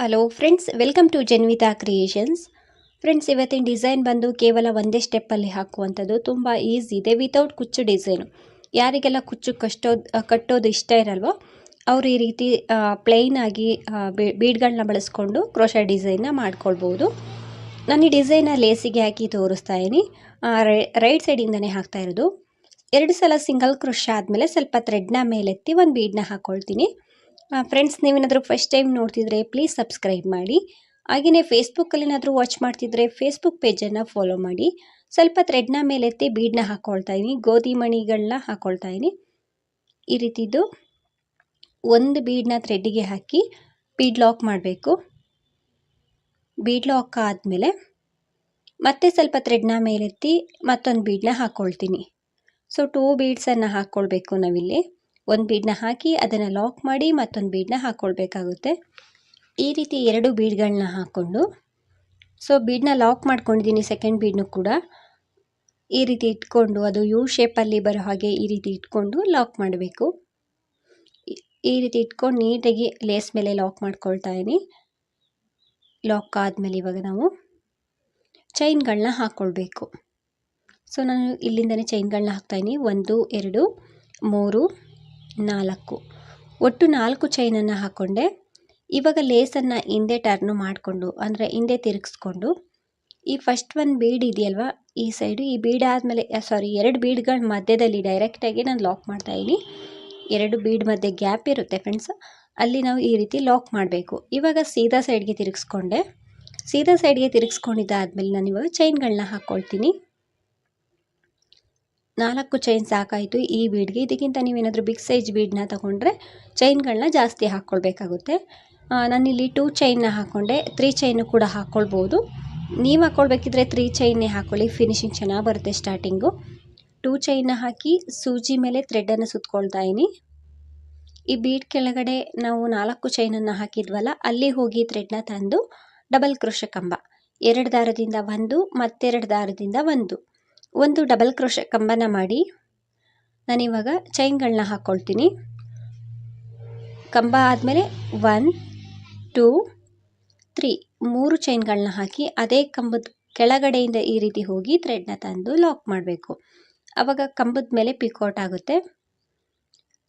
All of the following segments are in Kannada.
Hello friends welcome to Janvita creations friends ಇವತ್ತಿನ ಡಿಸೈನ್ ಬಂದು ಕೇವಲ ಒಂದೇ ಸ್ಟೆಪ್ಪಲ್ಲಿ ಹಾಕುವಂಥದ್ದು. ತುಂಬ ಈಸಿ ಇದೆ ವಿತೌಟ್ ಕುಚ್ಚು ಡಿಸೈನು ಯಾರಿಗೆಲ್ಲ ಕುಚ್ಚು ಕಷ್ಟೋದು ಕಟ್ಟೋದು ಇಷ್ಟ ಇರಲ್ವೋ, ಅವರು ಈ ರೀತಿ ಪ್ಲೈನ್ ಆಗಿ ಬೀಡ್ಗಳನ್ನ ಬಳಸ್ಕೊಂಡು ಕ್ರೋಶ ಡಿಸೈನ್ನ ಮಾಡ್ಕೊಳ್ಬೋದು. ನಾನು ಈ ಡಿಸೈನ ಲೇಸಿಗೆ ಹಾಕಿ ತೋರಿಸ್ತಾ ಇದ್ದೀನಿ. ರೈಟ್ ಸೈಡಿಂದನೇ ಹಾಕ್ತಾ ಇರೋದು. ಎರಡು ಸಲ ಸಿಂಗಲ್ ಕ್ರೋಶ ಆದಮೇಲೆ ಸ್ವಲ್ಪ ಥ್ರೆಡ್ನ ಮೇಲೆತ್ತಿ ಒಂದು ಬೀಡನ್ನ ಹಾಕ್ಕೊಳ್ತೀನಿ ಫ್ರೆಂಡ್ಸ್ ನೀವೇನಾದರೂ ಫಸ್ಟ್ ಟೈಮ್ ನೋಡ್ತಿದ್ರೆ ಪ್ಲೀಸ್ ಸಬ್ಸ್ಕ್ರೈಬ್ ಮಾಡಿ. ಹಾಗೆಯೇ ಫೇಸ್ಬುಕ್ಕಲ್ಲಿ ಏನಾದರೂ ವಾಚ್ ಮಾಡ್ತಿದ್ರೆ ಫೇಸ್ಬುಕ್ ಪೇಜನ್ನು ಫಾಲೋ ಮಾಡಿ. ಸ್ವಲ್ಪ ಥ್ರೆಡ್ನ ಮೇಲೆತ್ತಿ ಬೀಡನ್ನ ಹಾಕ್ಕೊಳ್ತಾ ಇದ್ದೀನಿ, ಗೋಧಿ ಮಣಿಗಳನ್ನ ಹಾಕ್ಕೊಳ್ತಾ ಇದ್ದೀನಿ. ಈ ರೀತಿದು ಒಂದು ಬೀಡನ್ನ ಥ್ರೆಡ್ಡಿಗೆ ಹಾಕಿ ಬೀಡ್ ಲಾಕ್ ಮಾಡಬೇಕು. ಬೀಡ್ ಲಾಕ್ ಆದಮೇಲೆ ಮತ್ತೆ ಸ್ವಲ್ಪ ಥ್ರೆಡ್ನ ಮೇಲೆತ್ತಿ ಮತ್ತೊಂದು ಬೀಡನ್ನ ಹಾಕ್ಕೊಳ್ತೀನಿ ಸೊ ಟೂ ಬೀಡ್ಸನ್ನು ಹಾಕ್ಕೊಳ್ಬೇಕು ನಾವಿಲ್ಲಿ. ಒಂದು ಬೀಡನ್ನ ಹಾಕಿ ಅದನ್ನು ಲಾಕ್ ಮಾಡಿ ಮತ್ತೊಂದು ಬೀಡನ್ನ ಹಾಕ್ಕೊಳ್ಬೇಕಾಗುತ್ತೆ ಈ ರೀತಿ ಎರಡು ಬೀಡ್ಗಳನ್ನ ಹಾಕ್ಕೊಂಡು ಸೊ ಬೀಡನ್ನ ಲಾಕ್ ಮಾಡ್ಕೊಂಡಿದ್ದೀನಿ ಸೆಕೆಂಡ್ ಬೀಡ್ನು ಕೂಡ. ಈ ರೀತಿ ಇಟ್ಕೊಂಡು, ಅದು ಯು ಶೇಪಲ್ಲಿ ಬರೋ ಹಾಗೆ ಈ ರೀತಿ ಇಟ್ಕೊಂಡು ಲಾಕ್ ಮಾಡಬೇಕು. ಈ ರೀತಿ ಇಟ್ಕೊಂಡು ನೀಟಾಗಿ ಲೇಸ್ ಮೇಲೆ ಲಾಕ್ ಮಾಡ್ಕೊಳ್ತಾ ಇದ್ದೀನಿ ಲಾಕ್ ಆದಮೇಲೆ ಇವಾಗ ನಾವು ಚೈನ್ಗಳನ್ನ ಹಾಕ್ಕೊಳ್ಬೇಕು ಸೊ ನಾನು ಇಲ್ಲಿಂದನೇ ಚೈನ್ಗಳನ್ನ ಹಾಕ್ತಾಯಿದ್ದೀನಿ ಒಂದು, ಎರಡು, ಮೂರು ನಾಲ್ಕು. ಒಟ್ಟು ನಾಲ್ಕು ಚೈನನ್ನು ಹಾಕ್ಕೊಂಡೆ ಇವಾಗ ಲೇಸನ್ನು ಹಿಂದೆ ಟರ್ನು ಮಾಡಿಕೊಂಡು, ಅಂದರೆ ಹಿಂದೆ ತಿರುಗಿಸ್ಕೊಂಡು. ಈ ಫಸ್ಟ್ ಒಂದು ಬೀಡ್ ಇದೆಯಲ್ವ? ಈ ಸೈಡು ಈ ಬೀಡ್ ಆದಮೇಲೆ ಸಾರಿ ಎರಡು ಬೀಡ್ಗಳ ಮಧ್ಯದಲ್ಲಿ ಡೈರೆಕ್ಟಾಗಿ ನಾನು ಲಾಕ್ ಮಾಡ್ತಾಯಿದ್ದೀನಿ ಎರಡು ಬೀಡ್ ಮಧ್ಯೆ ಗ್ಯಾಪ್ ಇರುತ್ತೆ ಫ್ರೆಂಡ್ಸ್ ಅಲ್ಲಿ ನಾವು ಈ ರೀತಿ ಲಾಕ್ ಮಾಡಬೇಕು. ಇವಾಗ ಸೀದಾ ಸೈಡ್ಗೆ ತಿರುಗಿಸ್ಕೊಂಡೆ. ಸೀದಾ ಸೈಡ್ಗೆ ತಿರುಗಿಸ್ಕೊಂಡಿದ್ದಾದ್ಮೇಲೆ ನಾನು ಇವಾಗ ಚೈನ್ಗಳನ್ನ ಹಾಕ್ಕೊಳ್ತೀನಿ ನಾಲ್ಕು ಚೈನ್ ಸಾಕಾಯಿತು. ಈ ಬೀಡ್ಗೆ ಇದಕ್ಕಿಂತ ನೀವೇನಾದರೂ ಬಿಗ್ ಸೈಜ್ ಬೀಡನ್ನ ತೊಗೊಂಡ್ರೆ ಚೈನ್ಗಳನ್ನ ಜಾಸ್ತಿ ಹಾಕ್ಕೊಳ್ಬೇಕಾಗುತ್ತೆ ನಾನಿಲ್ಲಿ ಟೂ ಚೈನ್ನ ಹಾಕ್ಕೊಂಡೆ ತ್ರೀ ಚೈನು ಕೂಡ ಹಾಕ್ಕೊಳ್ಬೋದು ನೀವು ಹಾಕ್ಕೊಳ್ಬೇಕಿದ್ರೆ ತ್ರೀ ಚೈನ್ನೇ ಹಾಕ್ಕೊಳ್ಳಿ ಫಿನಿಶಿಂಗ್ ಚೆನ್ನಾಗಿ ಬರುತ್ತೆ ಸ್ಟಾರ್ಟಿಂಗು ಟೂ ಚೈನ್ನ ಹಾಕಿ ಸೂಜಿ ಮೇಲೆ ಥ್ರೆಡನ್ನು ಸುತ್ತಕೊಳ್ತಾ ಇದ್ದೀನಿ ಈ ಬೀಡ್ ಕೆಳಗಡೆ ನಾವು ನಾಲ್ಕು ಚೈನನ್ನು ಹಾಕಿದ್ವಲ್ಲ, ಅಲ್ಲಿ ಹೋಗಿ ಥ್ರೆಡ್ನ ತಂದು ಡಬಲ್ ಕೃಷ ಕಂಬ. ಎರಡು ದಾರದಿಂದ ಒಂದು, ಮತ್ತೆರಡು ದಾರದಿಂದ ಒಂದು. ಒಂದು ಡಬಲ್ ಕ್ರೋಶ ಕಂಬನ ಮಾಡಿ ನಾನಿವಾಗ ಚೈನ್ಗಳನ್ನ ಹಾಕ್ಕೊಳ್ತೀನಿ ಕಂಬ ಆದಮೇಲೆ ಒನ್ ಟೂ ತ್ರೀ ಮೂರು ಚೈನ್ಗಳನ್ನ ಹಾಕಿ ಅದೇ ಕಂಬದ ಕೆಳಗಡೆಯಿಂದ ಈ ರೀತಿ ಹೋಗಿ ಥ್ರೆಡ್ನ ತಂದು ಲಾಕ್ ಮಾಡಬೇಕು. ಆವಾಗ ಕಂಬದ ಮೇಲೆ ಪಿಕೌಟ್ ಆಗುತ್ತೆ.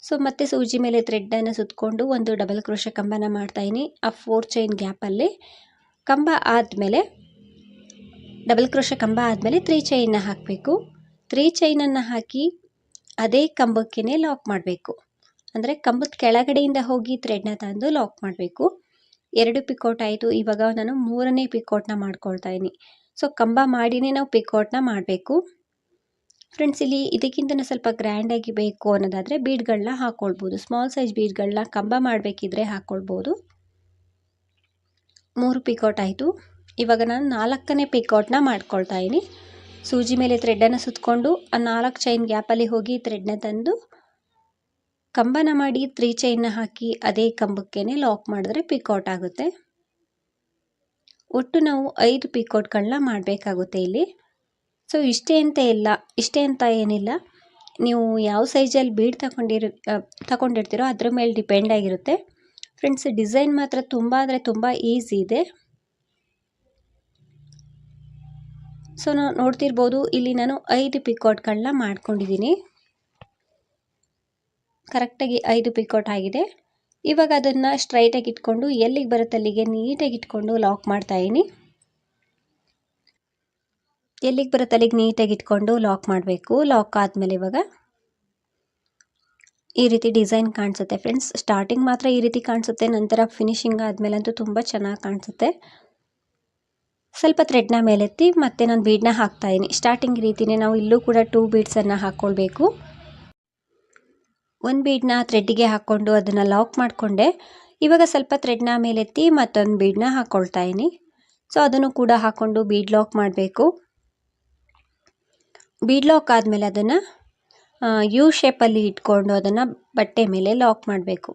ಸೊ ಮತ್ತೆ ಸೂಜಿ ಮೇಲೆ ಥ್ರೆಡ್ಡನ್ನು ಸುತ್ತಕೊಂಡು ಒಂದು ಡಬಲ್ ಕ್ರೋಶ ಕಂಬನ ಮಾಡ್ತಾಯಿನಿ ಆ ಫೋರ್ ಚೈನ್ ಗ್ಯಾಪಲ್ಲಿ ಕಂಬ ಆದಮೇಲೆ ಡಬಲ್ ಕ್ರೋಶ ಕಂಬ ಆದಮೇಲೆ ತ್ರೀ ಚೈನ್ನ ಹಾಕಬೇಕು. ತ್ರೀ ಚೈನನ್ನು ಹಾಕಿ ಅದೇ ಕಂಬಕ್ಕೇ ಲಾಕ್ ಮಾಡಬೇಕು. ಅಂದರೆ ಕಂಬದ ಕೆಳಗಡೆಯಿಂದ ಹೋಗಿ ಥ್ರೆಡ್ನ ತಂದು ಲಾಕ್ ಮಾಡಬೇಕು. ಎರಡು ಪಿಕೋಟ್ ಆಯಿತು. ಇವಾಗ ನಾನು ಮೂರನೇ ಪಿಕೋಟ್ನ ಮಾಡ್ಕೊಳ್ತಾ ಇದ್ದೀನಿ. ಸೊ ಕಂಬ ಮಾಡಿನೇ ನಾವು ಪಿಕೋಟ್ನ ಮಾಡಬೇಕು. ಫ್ರೆಂಡ್ಸ್ ಇಲ್ಲಿ ಇದಕ್ಕಿಂತ ಸ್ವಲ್ಪ ಗ್ರ್ಯಾಂಡಾಗಿ ಬೇಕು ಅನ್ನೋದಾದರೆ ಬೀಡ್ಗಳನ್ನ ಹಾಕ್ಕೊಳ್ಬೋದು ಸ್ಮಾಲ್ ಸೈಜ್ ಬೀಡ್ಗಳನ್ನ ಕಂಬ ಮಾಡಬೇಕಿದ್ರೆ ಹಾಕ್ಕೊಳ್ಬೋದು ಮೂರು ಪಿಕೋಟ್ ಆಯಿತು. ಇವಾಗ ನಾನು ನಾಲ್ಕನೇ ಪಿಕೌಟ್ನ ಮಾಡ್ಕೊಳ್ತಾ ಇದ್ದೀನಿ ಸೂಜಿ ಮೇಲೆ ಥ್ರೆಡ್ಡನ್ನು ಸುತ್ತಕೊಂಡು ಆ ನಾಲ್ಕು ಚೈನ್ ಗ್ಯಾಪಲ್ಲಿ ಹೋಗಿ ಥ್ರೆಡ್ನ ತಂದು ಕಂಬನ ಮಾಡಿ ತ್ರೀ ಚೈನ್ನ ಹಾಕಿ ಅದೇ ಕಂಬಕ್ಕೇ ಲಾಕ್ ಮಾಡಿದ್ರೆ ಪಿಕೌಟ್ ಆಗುತ್ತೆ. ಒಟ್ಟು ನಾವು ಐದು ಪಿಕೌಟ್ಗಳನ್ನ ಮಾಡಬೇಕಾಗುತ್ತೆ ಇಲ್ಲಿ. ಸೊ ಇಷ್ಟೇ ಅಂತ ಇಲ್ಲ, ಇಷ್ಟೇ ಅಂತ ಏನಿಲ್ಲ. ನೀವು ಯಾವ ಸೈಜಲ್ಲಿ ಬೀಡ್ ತಗೊಂಡಿರ ತಗೊಂಡಿರ್ತೀರೋ ಅದ್ರ ಮೇಲೆ ಡಿಪೆಂಡ್ ಆಗಿರುತ್ತೆ. ಫ್ರೆಂಡ್ಸ್ ಡಿಸೈನ್ ಮಾತ್ರ ತುಂಬ ಅಂದರೆ ತುಂಬ ಈಸಿ ಇದೆ. ಸೊ ನಾವು ನೋಡ್ತಿರ್ಬೋದು, ಇಲ್ಲಿ ನಾನು ಐದು ಪಿಕೋಟ್ಗಳನ್ನ ಮಾಡ್ಕೊಂಡಿದ್ದೀನಿ ಕರೆಕ್ಟಾಗಿ ಐದು ಪಿಕೋಟ್ ಆಗಿದೆ. ಇವಾಗ ಅದನ್ನು ಸ್ಟ್ರೈಟಾಗಿ ಇಟ್ಕೊಂಡು, ಎಲ್ಲಿಗೆ ಬರುತ್ತೆ ಅಲ್ಲಿಗೆ ನೀಟಾಗಿ ಇಟ್ಕೊಂಡು ಲಾಕ್ ಮಾಡ್ತಾಯಿದ್ದೀನಿ ಎಲ್ಲಿಗೆ ಬರುತ್ತೆ ಅಲ್ಲಿಗೆ ನೀಟಾಗಿ ಇಟ್ಕೊಂಡು ಲಾಕ್ ಮಾಡಬೇಕು. ಲಾಕ್ ಆದಮೇಲೆ ಇವಾಗ ಈ ರೀತಿ ಡಿಸೈನ್ ಕಾಣಿಸುತ್ತೆ ಫ್ರೆಂಡ್ಸ್ ಸ್ಟಾರ್ಟಿಂಗ್ ಮಾತ್ರ ಈ ರೀತಿ ಕಾಣಿಸುತ್ತೆ, ನಂತರ ಫಿನಿಶಿಂಗ್ ಆದಮೇಲಂತೂ ತುಂಬ ಚೆನ್ನಾಗಿ ಕಾಣಿಸುತ್ತೆ. ಸ್ವಲ್ಪ ಥ್ರೆಡ್ನ ಮೇಲೆತ್ತಿ ಮತ್ತೆ ನಾನು ಬೀಡನ್ನ ಹಾಕ್ತಾಯಿದ್ದೀನಿ ಸ್ಟಾರ್ಟಿಂಗ್ ರೀತಿಯೇ ನಾವು ಇಲ್ಲೂ ಕೂಡ ಟೂ ಬೀಡ್ಸನ್ನು ಹಾಕ್ಕೊಳ್ಬೇಕು ಒಂದು ಬೀಡನ್ನ ಥ್ರೆಡ್ಡಿಗೆ ಹಾಕ್ಕೊಂಡು ಅದನ್ನು ಲಾಕ್ ಮಾಡಿಕೊಂಡೆ. ಇವಾಗ ಸ್ವಲ್ಪ ಥ್ರೆಡ್ನ ಮೇಲೆತ್ತಿ ಮತ್ತೊಂದು ಬೀಡನ್ನ ಹಾಕ್ಕೊಳ್ತಾ ಇದ್ದೀನಿ. ಸೊ ಅದನ್ನು ಕೂಡ ಹಾಕ್ಕೊಂಡು ಬೀಡ್ ಲಾಕ್ ಮಾಡಬೇಕು. ಬೀಡ್ ಲಾಕ್ ಆದಮೇಲೆ ಅದನ್ನು ಯು ಶೇಪಲ್ಲಿ ಇಟ್ಕೊಂಡು ಅದನ್ನು ಬಟ್ಟೆ ಮೇಲೆ ಲಾಕ್ ಮಾಡಬೇಕು.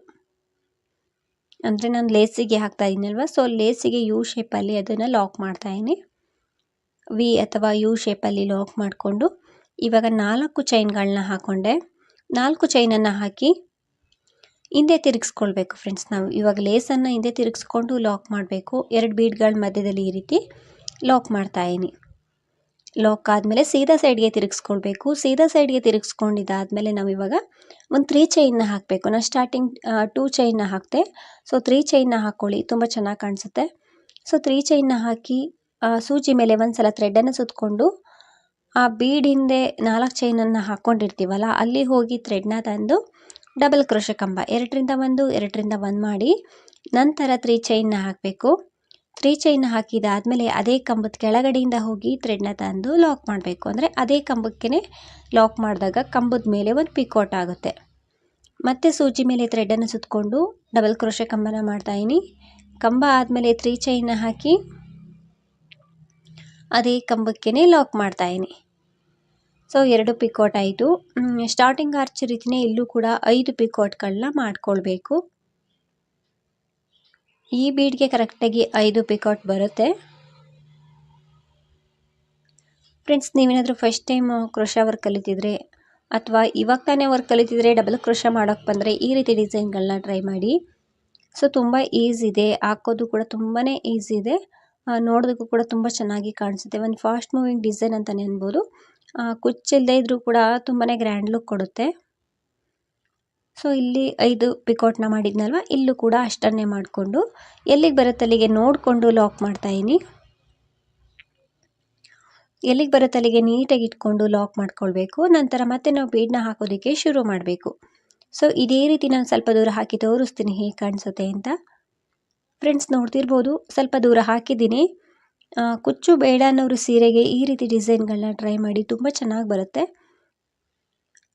ಅಂದರೆ ನಾನು ಲೇಸಿಗೆ ಹಾಕ್ತಾ ಇದ್ದೀನಲ್ವ ಸೊ ಲೇಸಿಗೆ ಯು ಶೇಪಲ್ಲಿ ಅದನ್ನು ಲಾಕ್ ಮಾಡ್ತಾಯಿದ್ದೀನಿ ವಿ ಅಥವಾ ಯು ಶೇಪಲ್ಲಿ ಲಾಕ್ ಮಾಡಿಕೊಂಡು, ಇವಾಗ ನಾಲ್ಕು ಚೈನ್ಗಳನ್ನ ಹಾಕ್ಕೊಂಡೆ ನಾಲ್ಕು ಚೈನನ್ನು ಹಾಕಿ ಹಿಂದೆ ತಿರುಗಿಸ್ಕೊಳ್ಬೇಕು ಫ್ರೆಂಡ್ಸ್ ನಾವು. ಇವಾಗ ಲೇಸನ್ನು ಹಿಂದೆ ತಿರುಗಿಸ್ಕೊಂಡು ಲಾಕ್ ಮಾಡಬೇಕು. ಎರಡು ಬೀಡ್ಗಳ ಮಧ್ಯದಲ್ಲಿ ಈ ರೀತಿ ಲಾಕ್ ಮಾಡ್ತಾಯಿನಿ ಲಾಕ್ ಆದಮೇಲೆ ಸೀದಾ ಸೈಡ್ಗೆ ತಿರುಗಿಸ್ಕೊಳ್ಬೇಕು. ಸೀದಾ ಸೈಡ್ಗೆ ತಿರುಗಿಸ್ಕೊಂಡಿದ್ದಾದಮೇಲೆ ನಾವು ಇವಾಗ ಒಂದು ತ್ರೀ ಚೈನ್ನ ಹಾಕಬೇಕು. ನಾನು ಸ್ಟಾರ್ಟಿಂಗ್ ಟೂ ಚೈನ್ನ ಹಾಕ್ತೆ. ಸೊ ತ್ರೀ ಚೈನ್ನ ಹಾಕ್ಕೊಳ್ಳಿ ತುಂಬ ಚೆನ್ನಾಗಿ ಕಾಣಿಸುತ್ತೆ. ಸೊ ತ್ರೀ ಚೈನ್ನ ಹಾಕಿ ಸೂಜಿ ಮೇಲೆ ಒಂದು ಸಲ ಥ್ರೆಡನ್ನು ಸುತ್ತಕೊಂಡು ಆ ಬೀಡ್ ಹಿಂದೆ ನಾಲ್ಕು ಚೈನನ್ನು ಹಾಕ್ಕೊಂಡಿರ್ತೀವಲ್ಲ ಅಲ್ಲಿ ಹೋಗಿ ಥ್ರೆಡ್ನ ತಂದು ಡಬಲ್ ಕ್ರೋಶ ಕಂಬ. ಎರಡರಿಂದ ಒಂದು ಎರಡರಿಂದ ಒಂದು ಮಾಡಿ ನಂತರ ತ್ರೀ ಚೈನ್ನ ಹಾಕಬೇಕು. ತ್ರೀ ಚೈನ್ ಹಾಕಿದಾದಮೇಲೆ ಅದೇ ಕಂಬದ ಕೆಳಗಡೆಯಿಂದ ಹೋಗಿ ಥ್ರೆಡ್ನ ತಂದು ಲಾಕ್ ಮಾಡಬೇಕು. ಅಂದರೆ ಅದೇ ಕಂಬಕ್ಕೆ ಲಾಕ್ ಮಾಡಿದಾಗ ಕಂಬದ ಮೇಲೆ ಒಂದು ಪಿಕೋಟ್ ಆಗುತ್ತೆ. ಮತ್ತೆ ಸೂಜಿ ಮೇಲೆ ಥ್ರೆಡನ್ನು ಸುತ್ತಕೊಂಡು ಡಬಲ್ ಕ್ರೋಶೆ ಕಂಬನ ಮಾಡ್ತಾಯಿನಿ ಕಂಬ ಆದಮೇಲೆ ತ್ರೀ ಚೈನ್ನ ಹಾಕಿ ಅದೇ ಕಂಬಕ್ಕೆ ಲಾಕ್ ಮಾಡ್ತಾಯಿನಿ ಸೊ ಎರಡು ಪಿಕೋಟ್ ಆಯಿತು. ಸ್ಟಾರ್ಟಿಂಗ್ ಆರ್ಚ್ ರೀತಿಯೇ ಇಲ್ಲೂ ಕೂಡ ಐದು ಪಿಕೋಟ್ಗಳನ್ನ ಮಾಡ್ಕೊಳ್ಬೇಕು. ಈ ಬೀಡ್ಗೆ ಕರೆಕ್ಟಾಗಿ ಐದು ಪಿಕೌಟ್ ಬರುತ್ತೆ. ಫ್ರೆಂಡ್ಸ್ ನೀವೇನಾದರೂ ಫಸ್ಟ್ ಟೈಮ್ ಕ್ರೋಶ ವರ್ಕ್ ಕಲಿತಿದ್ರೆ ಅಥವಾ ಇವಾಗ ತಾನೇ ವರ್ಕ್ ಕಲಿತಿದ್ರೆ ಡಬಲ್ ಕ್ರೋಶ ಮಾಡೋಕ್ಕೆ ಬಂದರೆ ಈ ರೀತಿ ಡಿಸೈನ್ಗಳನ್ನ ಟ್ರೈ ಮಾಡಿ. ಸೊ ತುಂಬ ಈಸಿ ಇದೆ. ಹಾಕೋದು ಕೂಡ ತುಂಬಾ ಈಸಿ ಇದೆ. ನೋಡೋದಕ್ಕೂ ಕೂಡ ತುಂಬ ಚೆನ್ನಾಗಿ ಕಾಣಿಸುತ್ತೆ. ಒಂದು ಫಾಸ್ಟ್ ಮೂವಿಂಗ್ ಡಿಸೈನ್ ಅಂತಲೇ ಅನ್ಬೋದು. ಕುಚ್ಚಿಲ್ಲದೆ ಇದ್ದರೂ ಕೂಡ ತುಂಬಾ ಗ್ರ್ಯಾಂಡ್ ಲುಕ್ ಕೊಡುತ್ತೆ. ಸೊ ಇಲ್ಲಿ ಐದು ಪಿಕೋಟ್ನ ಮಾಡಿದ್ನಲ್ವ? ಇಲ್ಲೂ ಕೂಡ ಅಷ್ಟನ್ನೇ ಮಾಡಿಕೊಂಡು. ಎಲ್ಲಿಗೆ ಬರುತ್ತೆ? ಅಲ್ಲಿಗೆ ನೋಡಿಕೊಂಡು ಲಾಕ್ ಮಾಡ್ತಾಯಿದ್ದೀನಿ ಎಲ್ಲಿಗೆ ಬರುತ್ತೆ? ಅಲ್ಲಿಗೆ ನೀಟಾಗಿ ಇಟ್ಕೊಂಡು ಲಾಕ್ ಮಾಡ್ಕೊಳ್ಬೇಕು. ನಂತರ ಮತ್ತೆ ನಾವು ಬೀಡನ್ನ ಹಾಕೋದಕ್ಕೆ ಶುರು ಮಾಡಬೇಕು. ಸೊ ಇದೇ ರೀತಿ ನಾನು ಸ್ವಲ್ಪ ದೂರ ಹಾಕಿ ತೋರಿಸ್ತೀನಿ ಹೇಗೆ ಕಾಣಿಸುತ್ತೆ ಅಂತ. ಫ್ರೆಂಡ್ಸ್ ನೋಡ್ತಿರ್ಬೋದು, ಸ್ವಲ್ಪ ದೂರ ಹಾಕಿದ್ದೀನಿ. ಕುಚ್ಚು ಬೇಡ ಅನ್ನೋರು ಸೀರೆಗೆ ಈ ರೀತಿ ಡಿಸೈನ್ಗಳನ್ನ ಟ್ರೈ ಮಾಡಿ ತುಂಬ ಚೆನ್ನಾಗಿ ಬರುತ್ತೆ.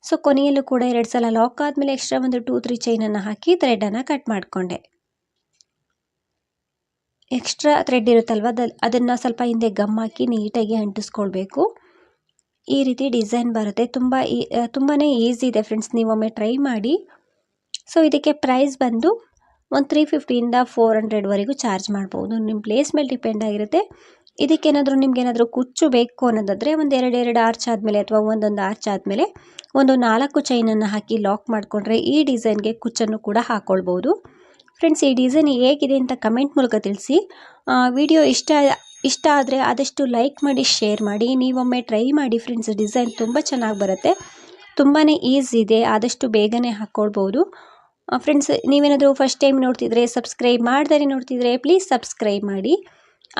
ಸೊ ಕೊನೆಯಲ್ಲೂ ಕೂಡ ಎರಡು ಸಲ ಲಾಕ್ ಆದಮೇಲೆ ಎಕ್ಸ್ಟ್ರಾ ಒಂದು ಟೂ ತ್ರೀ ಚೈನನ್ನು ಹಾಕಿ ಥ್ರೆಡನ್ನು ಕಟ್ ಮಾಡಿಕೊಂಡೆ. ಎಕ್ಸ್ಟ್ರಾ ಥ್ರೆಡ್ ಇರುತ್ತಲ್ವ? ಅದನ್ನು ಸ್ವಲ್ಪ ಹಿಂದೆ ಗಮ್ ಹಾಕಿ ನೀಟಾಗಿ ಅಂಟಿಸ್ಕೊಳ್ಬೇಕು. ಈ ರೀತಿ ಡಿಸೈನ್ ಬರುತ್ತೆ. ತುಂಬ ಈ ತುಂಬಾ ಈಸಿ ಇದೆ ಫ್ರೆಂಡ್ಸ್ ನೀವೊಮ್ಮೆ ಟ್ರೈ ಮಾಡಿ. ಸೊ ಇದಕ್ಕೆ ಪ್ರೈಸ್ ಬಂದು ಒಂದು ತ್ರೀ ಫಿಫ್ಟಿಯಿಂದ ಫೋರ್ ಹಂಡ್ರೆಡ್ವರೆಗೂ ಚಾರ್ಜ್ ಮಾಡ್ಬೋದು. ನಿಮ್ಮ ಪ್ಲೇಸ್ ಮೇಲೆ ಡಿಪೆಂಡ್ ಆಗಿರುತ್ತೆ. ಇದಕ್ಕೇನಾದರೂ ನಿಮಗೇನಾದರೂ ಕುಚ್ಚು ಬೇಕು ಅನ್ನೋದಾದರೆ ಒಂದು ಎರಡು ಆರ್ಚ್ ಆದಮೇಲೆ ಅಥವಾ ಒಂದೊಂದು ಆರ್ಚ್ ಆದಮೇಲೆ ಒಂದು ನಾಲ್ಕು ಚೈನನ್ನು ಹಾಕಿ ಲಾಕ್ ಮಾಡಿಕೊಂಡ್ರೆ ಈ ಡಿಸೈನ್ಗೆ ಕುಚ್ಚನ್ನು ಕೂಡ ಹಾಕ್ಕೊಳ್ಬೋದು ಫ್ರೆಂಡ್ಸ್ ಈ ಡಿಸೈನ್ ಹೇಗಿದೆ ಅಂತ ಕಮೆಂಟ್ ಮೂಲಕ ತಿಳಿಸಿ. ವಿಡಿಯೋ ಇಷ್ಟ ಇಷ್ಟ ಆದರೆ ಆದಷ್ಟು ಲೈಕ್ ಮಾಡಿ ಶೇರ್ ಮಾಡಿ, ನೀವೊಮ್ಮೆ ಟ್ರೈ ಮಾಡಿ ಫ್ರೆಂಡ್ಸ್ ಡಿಸೈನ್ ತುಂಬ ಚೆನ್ನಾಗಿ ಬರುತ್ತೆ. ತುಂಬಾ ಈಸಿ ಇದೆ, ಆದಷ್ಟು ಬೇಗನೆ ಹಾಕ್ಕೊಳ್ಬೋದು ಫ್ರೆಂಡ್ಸ್ ನೀವೇನಾದರೂ ಫಸ್ಟ್ ಟೈಮ್ ನೋಡ್ತಿದ್ರೆ ಸಬ್ಸ್ಕ್ರೈಬ್ ಮಾಡ್ದರೆ ನೋಡ್ತಿದ್ರೆ ಪ್ಲೀಸ್ ಸಬ್ಸ್ಕ್ರೈಬ್ ಮಾಡಿ.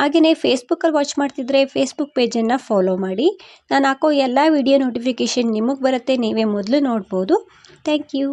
ಹಾಗೆಯೇ ಫೇಸ್ಬುಕ್ಕಲ್ಲಿ ವಾಚ್ ಮಾಡ್ತಿದ್ರೆ ಫೇಸ್ಬುಕ್ ಪೇಜನ್ನು ಫಾಲೋ ಮಾಡಿ. ನಾನು ಹಾಕೋ ಎಲ್ಲ ವಿಡಿಯೋ ನೋಟಿಫಿಕೇಷನ್ ನಿಮಗೆ ಬರುತ್ತೆ, ನೀವೇ ಮೊದಲು ನೋಡ್ಬೋದು. Thank you